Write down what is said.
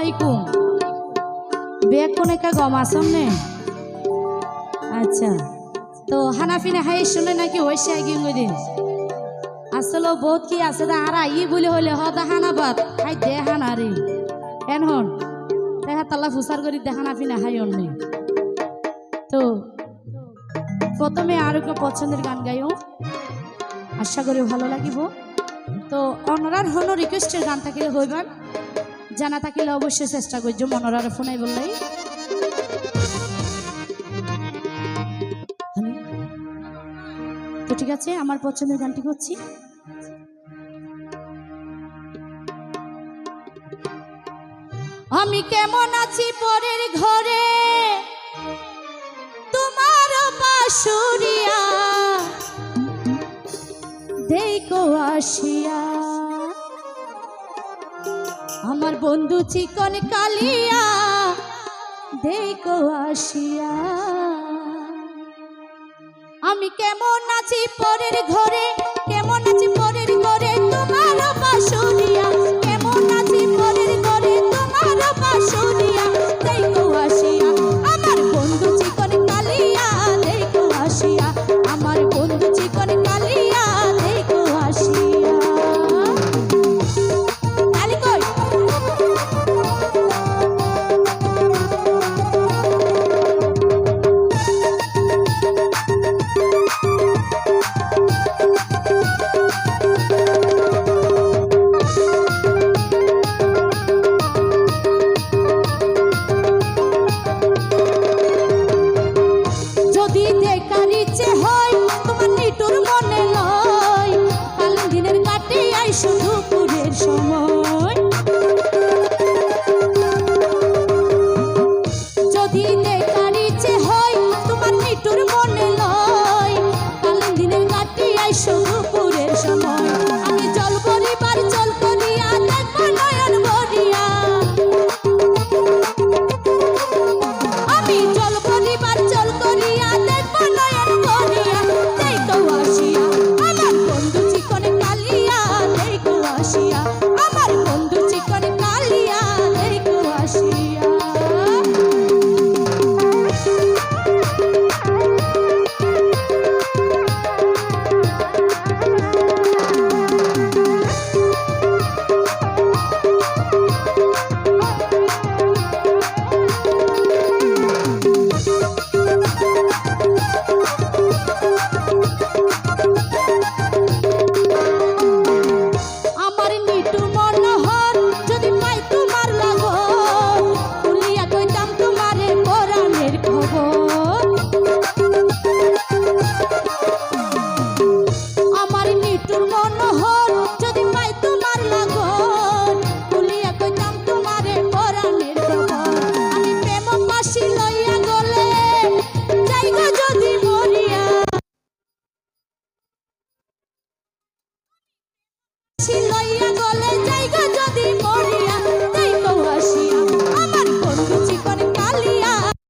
আলাইকুম। বেগ কোনে কা গম আসম নে আচ্ছা। তো হানাফিনে হাই শুনে নাকি হয়েছে আগে দিন। আসলে বহুত কি আছে দা আর আই বলে হইলে হ দা হানাবাদ। হাই দে হানারি। এন হন। দেখা তাল্লা ফুসার করি দেখা না ফিনা হাই অন্য তো প্রথমে আর একটা পছন্দের গান গাইও। আশা করি ভালো লাগিব। তো অনরার হন রিকোয়েস্টের গান থাকিলে হইবার। জানা থাকিলে অবশ্যই চেষ্টা করছ মনরার ফোনাই হ্যালো? তো ঠিক আছে, আমার পছন্দের গানটি করছি। আমি কেমন আছি পরের ঘরে? তোমার বাসুরিয়া, দেখো আসিয়া। বন্ধু চিকন কালিয়া দেখো আসিয়া। আমি কেমন আছি পরের ঘরে কেমন দেখার হয় ছিল